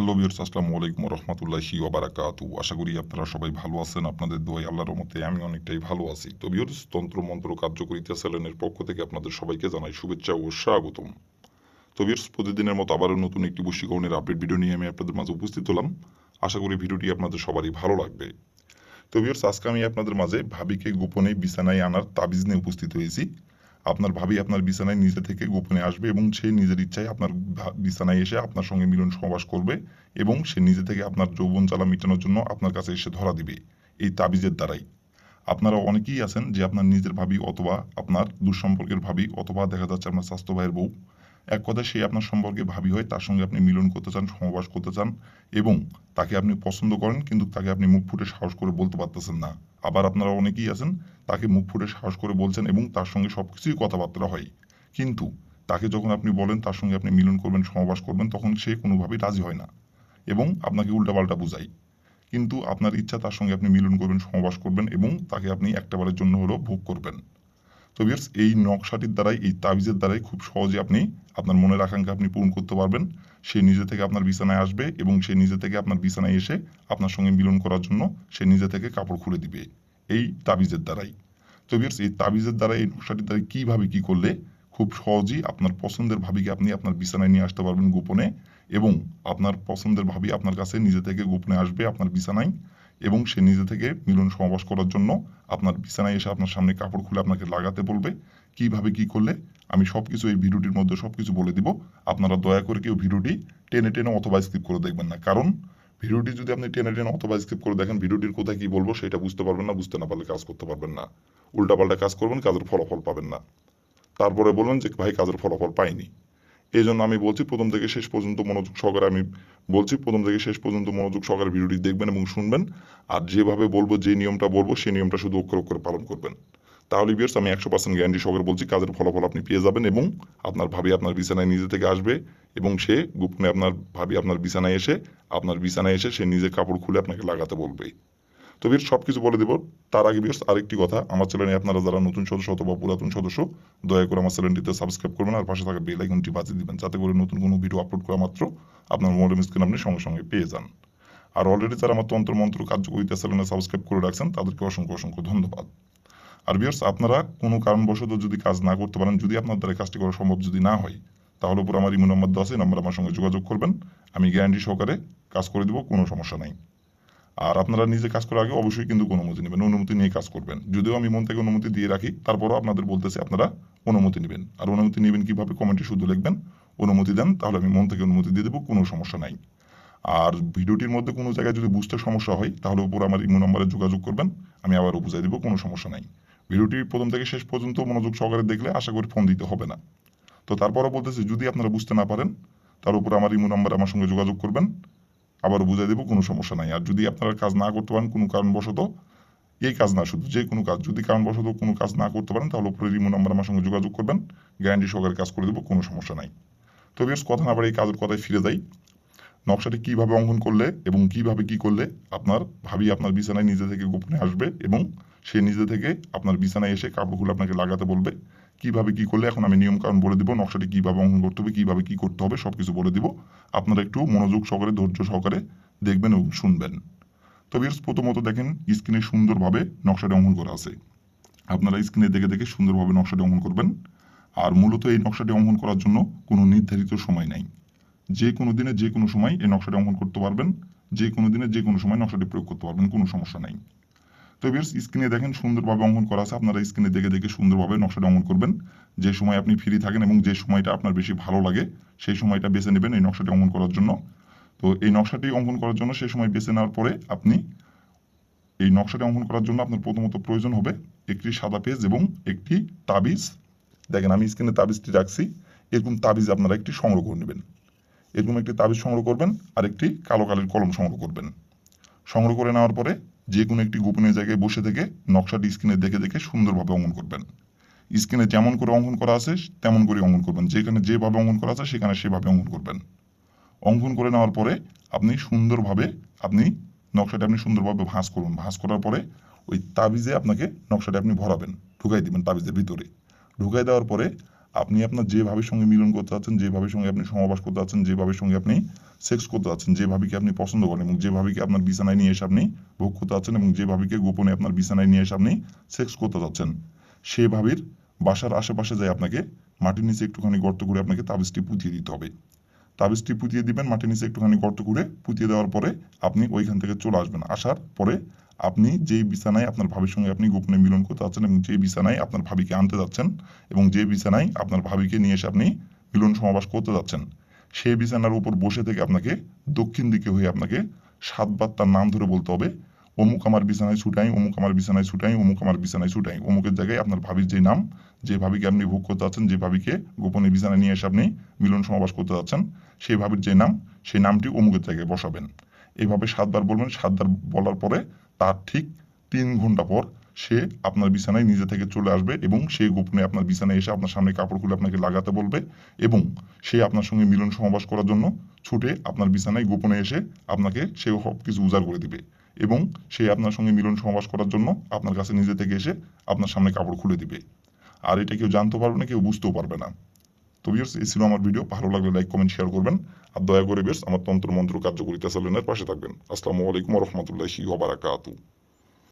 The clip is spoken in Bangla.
হ্যালো বিয়ার্স আসসালামু আলাইকুম রহমতুল্লাহি ওবারাকাতু আশা করি আপনারা সবাই ভালো আছেন, আপনাদের দোয়াই আল্লাহর মতে আমি অনেকটাই ভালো আছি। তো বিয়ার্স তন্ত্র মন্ত্র কার্যকরিতা চ্যানেলের পক্ষ থেকে আপনাদের সবাইকে জানাই শুভেচ্ছা ও স্বাগতম। তো বিয়ার্স প্রতিদিনের মতো আবারও নতুন একটি বশীকরণের আপডেট ভিডিও নিয়ে আমি আপনাদের মাঝে উপস্থিত হলাম। আশা করি ভিডিওটি আপনাদের সবারই ভালো লাগবে। তো বিয়ার্স আজকে আমি আপনাদের মাঝে ভাবিকে গোপনে বিছানায় আনার তাবিজ নিয়ে উপস্থিত হয়েছি। আপনার ভাবি আপনার বিছানায় নিজে থেকে গোপনে আসবে এবং সে নিজের ইচ্ছায় আপনার বিছানায় এসে আপনার সঙ্গে মিলন সমাবাস করবে এবং সে নিজে থেকে আপনার যৌবন চালা মেটানোর জন্য আপনার কাছে এসে ধরা দিবে। এই তাবিজের দ্বারাই। আপনারা অনেকেই আছেন যে আপনার নিজের ভাবি অথবা আপনার দুঃসম্পর্কের ভাবি অথবা দেখা যাচ্ছে আপনার স্বাস্থ্য ভাইয়ের বউ এক কথায় সে আপনার সম্পর্কে ভাবি হয় তার সঙ্গে আপনি মিলন করতে চান সহবাস করতে চান এবং তাকে আপনি পছন্দ করেন কিন্তু তাকে আপনি মুখ ফুটে সাহস করে বলতে পারতেছেন না। আবার আপনারা অনেকেই আছেন, তাকে মুখ ফুটে সাহস করে বলছেন এবং তার সঙ্গে সব কিছুই কথাবার্তা হয়। কিন্তু তাকে যখন আপনি বলেন, তার সঙ্গে আপনি মিলন করবেন সমবাস করবেন, তখন সে কোনোভাবেই রাজি হয় না এবং আপনাকে উল্টাপাল্টা বুঝায়। কিন্তু আপনার ইচ্ছা তার সঙ্গে আপনি মিলন করবেন সমবাস করবেন এবং তাকে আপনি একটা বারের জন্য হলেও ভোগ করবেন। তো বিয়ার্স এই নকশাটির দ্বারাই, এই তাবিজের দ্বারাই খুব সহজে আপনি আপনার মনের আকাঙ্ক্ষা আপনি পূরণ করতে পারবেন। সে নিজে থেকে আপনার বিছানায় আসবে এবং সে নিজে থেকে আপনার বিছানায় এসে আপনার সঙ্গে মিলন করার জন্য সে নিজে থেকে কাপড় খুলে দিবে। এই তাবিজের দ্বারাই। তো বিয়ার্স এই তাবিজের দ্বারা এই নকশাটির দ্বারা কীভাবে কী করলে খুব সহজেই আপনার পছন্দের ভাবিকে আপনি আপনার বিছানায় নিয়ে আসতে পারবেন গোপনে এবং আপনার পছন্দের ভাবি আপনার কাছে নিজে থেকে গোপনে আসবে আপনার বিছানায়। এবং সে নিজে থেকে মিলন সমাবেশ করার জন্য আপনার বিছানায় এসে আপনার সামনে কাপড় খুলে আপনাকে লাগাতে বলবে। কীভাবে কি করলে? আমি সব কিছু এই ভিডিওটির মধ্যে সব কিছু বলে দিব। আপনারা দয়া করে কেউ ভিডিওটি টেনে টেনে অথবা স্কিপ করে দেখবেন না। কারণ ভিডিওটি যদি আপনি টেনে টেনে অথবা স্কিপ করে দেখেন, ভিডিওটির কোথায় কি বলব সেটা বুঝতে পারবেন না, বুঝতে না পারলে কাজ করতে পারবেন না। উল্টাপাল্টা কাজ করবেন, কাজের ফলাফল পাবেন না। তারপরে বলবেন যে, ভাই, কাজের ফলাফল পাইনি। এই জন্য আমি বলছি, প্রথম থেকে শেষ পর্যন্ত মনোযোগ সহকারে আমি বলছি, প্রথম থেকে শেষ পর্যন্ত মনোযোগ সহকারে ভিডিওটি দেখবেন এবং শুনবেন। আর যেভাবে বলব, যে নিয়মটা বলব, সেই নিয়মটা শুধু অক্ষর অক্ষরে পালন করবেন। তাহলে বিয়ার্স আমি একশো পার্সেন্ট গ্যারান্টি সহকারে বলছি, কাজের ফলাফল আপনি পেয়ে যাবেন এবং আপনার ভাবি আপনার বিছানায় নিজে থেকে আসবে এবং সে গোপনে আপনার ভাবি আপনার বিছানায় এসে, আপনার বিছানায় এসে সে নিজে কাপড় খুলে আপনাকে লাগাতে বলবে তো বিয়ার্স সব কিছু বলে দেবো। তার আগে বিয়ার্স, আরেকটি কথা। আমার চ্যানেলে আপনারা যারা নতুন সদস্য অথবা পুরাতন সদস্য, দয়া করে আমার চ্যানেলটিতে সাবস্ক্রাইব করবেন আর পাশে থাকা বেল আইকনটি বাজিয়ে দিবেন, যাতে করে নতুন কোনো ভিডিও আপলোড করা মাত্র আপনার মোবাইল স্ক্রিন আপনি সঙ্গে সঙ্গে পেয়ে যান। আর অলরেডি যারা আমার তন্ত্র মন্ত্র কার্যকরিতা চ্যানেলে সাবস্ক্রাইব করে রাখছেন, তাদেরকে অসংখ্য অসংখ্য ধন্যবাদ। আর বিয়ার্স, আপনারা কোনো কারণবশত যদি কাজ না করতে পারেন, যদি আপনার দ্বারা কাজটি করা সম্ভব যদি না হয়, তাহলে উপর আমার ইমো নম্বর দেওয়া আছে নাম্বার আমার সঙ্গে যোগাযোগ করবেন। আমি গ্যারান্টি সহকারে কাজ করে দেবো, কোনো সমস্যা নাই। আর আপনারা নিজে কাজ করার আগে অবশ্যই কিন্তু অনুমতি নেবেন, অনুমতি নিয়ে কাজ করবেন। যদিও আমি মন থেকে অনুমতি দিয়ে রাখি, তারপরও আপনাদের বলতেছি আপনারা অনুমতি নেবেন। আর অনুমতি নেবেন কীভাবে কমেন্টে শুধু লিখবেন, অনুমতি দেন, তাহলে আমি মন থেকে অনুমতি দিয়ে দেবো, কোনো সমস্যা নাই। আর ভিডিওটির মধ্যে কোনো জায়গায় যদি বুঝতে সমস্যা হয়, তাহলে উপর আমার ইমো নম্বরে যোগাযোগ করবেন, আমি আবারও বুঝাই দেবো, কোনো সমস্যা নাই। ভিডিওটি প্রথম থেকে শেষ পর্যন্ত মনোযোগ সহকারে দেখলে আশা করি ফোন দিতে হবে না। তো তারপরও বলতেছি, যদি আপনারা বুঝতে না পারেন, তার উপর আমার ইমো নম্বরে আমার সঙ্গে যোগাযোগ করবেন। আবারও বুঝাই দেবো, কোনো সমস্যা নাই। আর যদি আপনারা কাজ না করতে পারেন, কোনো কারণবশত এই কাজ না শুধু, যে কোনো কাজ, যদি কারণবশত কোনো কাজ না করতে পারেন, তাহলে উপরে রিমো নাম্বার আমার সঙ্গে যোগাযোগ করবেন, গ্যারান্টি সহকারে কাজ করে দেবো, কোনো সমস্যা নাই। তো বেশ কথা না বাড়ি এই কাজের কথায় ফিরে যাই। নকশাটি কীভাবে অঙ্কন করলে এবং কীভাবে কি করলে আপনার ভাবি আপনার বিছানায় নিজে থেকে গোপনে আসবে এবং সে নিজে থেকে আপনার বিছানায় এসে কাপড়গুলো আপনাকে লাগাতে বলবে কীভাবে কি করলে এখন আমি নিয়ম কারণ বলে দিব, নকশাটি কীভাবে অঙ্কন করতে হবে, কীভাবে কি করতে হবে সব কিছু বলে দিব। আপনারা একটু মনোযোগ সহকারে, ধৈর্য সহকারে দেখবেন এবং শুনবেন। তো প্রথমত দেখেন স্ক্রিনে সুন্দরভাবে নকশাটি অঙ্কন করা আছে। আপনারা স্ক্রিনে দেখে দেখে সুন্দরভাবে নকশাটি অঙ্কন করবেন। আর মূলত এই নকশাটি অঙ্কন করার জন্য কোনো নির্ধারিত সময় নাই। যে কোনো দিনে যে কোনো সময় এই নকশাটি অঙ্কন করতে পারবেন। যে কোনো দিনে যে কোনো সময় নকশাটি প্রয়োগ করতে পারবেন, কোনো সমস্যা নাই। তো বিয়ার্স স্ক্রিনে দেখেন, সুন্দরভাবে অঙ্কন করা আছে। আপনারা স্ক্রিনে দেখে দেখে সুন্দরভাবে নকশাটা অঙ্কন করবেন। যে সময় আপনি ফ্রি থাকেন এবং যে সময়টা আপনার বেশি ভালো লাগে, সেই সময়টা বেছে নেবেন এই নকশাটি অঙ্কন করার জন্য। তো এই নকশাটি অঙ্কন করার জন্য সেই সময় বেছে নেওয়ার পরে আপনি এই নকশাটি অঙ্কন করার জন্য আপনার প্রথমত প্রয়োজন হবে একটি সাদা পেজ এবং একটি তাবিজ। দেখেন, আমি স্ক্রিনে তাবিজটি রাখছি। এরকম তাবিজ আপনারা একটি সংগ্রহ করে নেবেন। এরকম একটি তাবিজ সংগ্রহ করবেন আর একটি কালো কালের কলম সংগ্রহ করবেন। সংগ্রহ করে নেওয়ার পরে যে কোনো একটি গোপনীয় জায়গায় বসে থেকে নকশাটি স্ক্রিনে দেখে দেখে সুন্দরভাবে অঙ্কন করবেন। স্ক্রিনে যেমন করে অঙ্কন করা আছে, তেমন করে অঙ্কন করবেন। যেখানে যেভাবে অঙ্কন করা আছে, সেখানে সেভাবে অঙ্কন করবেন। অঙ্কন করে নেওয়ার পরে আপনি সুন্দরভাবে আপনি নকশাটা আপনি সুন্দরভাবে ভাঁজ করুন। ভাঁজ করার পরে ওই তাবিজে আপনাকে নকশাটা আপনি ভরাবেন। ঢুকাই দিবেন তাবিজের ভিতরে। ঢুকাই দেওয়ার পরে আপনি আপনার যে ভাবের সঙ্গে মিলন করতে যাচ্ছেন যে ভাবের সঙ্গে আপনি সমাবাস করতে যাচ্ছেন যে ভাবের সঙ্গে আপনি সেক্স করতে যাচ্ছেন যে ভাবিকে আপনি পছন্দ করেন এবং যে ভাবিকে আপনার বিছানায় নিয়ে এসে আপনি ভোগ করতে যাচ্ছেন এবং যে ভাবিকে গোপনে আপনার বিছানায় নিয়ে এসে আপনি সেক্স করতে চাচ্ছেন সে ভাবির বাসার আশেপাশে যাই আপনাকে মাটির নিচে একটুখানি গর্ত করে আপনাকে তাবিজটি পুঁতিয়ে দিতে হবে। তাবিজটি পুঁতিয়ে দিবেন, মাটির নিচে একটুখানি গর্ত করে পুঁতিয়ে দেওয়ার পরে আপনি ওইখান থেকে চলে আসবেন। আসার পরে আপনি যেই বিছানায় আপনার ভাবির সঙ্গে আপনি গোপনে মিলন করতে যাচ্ছেন এবং যেই বিছানায় আপনার ভাবিকে আনতে যাচ্ছেন এবং যে বিছানায় আপনার ভাবিকে নিয়ে এসে আপনি মিলন সমাবাস করতে যাচ্ছেন, সেই বিছানার উপর বসে থেকে আপনাকে দক্ষিণ দিকে হয়ে আপনাকে সাতবার তার নাম ধরে বলতে হবে অমুক আমার বিছানায় ছুটাই অমুক আমার বিছানায় ছুটাই অমুক আমার বিছানায় ছুটাই অমুকের জায়গায় আপনার ভাবির যে নাম, যে ভাবিকে আপনি ভোগ করতে যাচ্ছেন, যে ভাবিকে গোপনে বিছানায় নিয়ে এসে আপনি মিলন সমাবাস করতে যাচ্ছেন, সেই ভাবির যে নাম, সেই নামটি অমুকের জায়গায় বসাবেন। এইভাবে সাতবার বলবেন, সাতবার বলার পরে তার ঠিক তিন ঘণ্টা পর সে আপনার বিছানায় নিজে থেকে চলে আসবে এবং সে গোপনে আপনার বিছানায় এসে আপনার সামনে কাপড় খুলে আপনাকে লাগাতে বলবে এবং সে আপনার সঙ্গে মিলন সমাবাস করার জন্য ছুটে আপনার বিছানায় গোপনে এসে আপনাকে সে সব কিছু উজাড় করে দিবে। এবং সে আপনার সঙ্গে মিলন সমাবাস করার জন্য আপনার কাছে নিজে থেকে এসে আপনার সামনে কাপড় খুলে দিবে। আর এটা কেউ জানতে পারবে না, কেউ বুঝতেও পারবে না। তো বিয়ার্স এই ছিল আমার ভিডিও ভালো লাগলে লাইক কমেন্ট শেয়ার করবেন। আর দয়া করে বিয়ার্স আমার তন্ত্র মন্ত্র কার্যকরিতা চ্যানেলের পাশে থাকবেন। আসসালামু আলাইকুম রহমতুল্লাহি ওবারাকাতু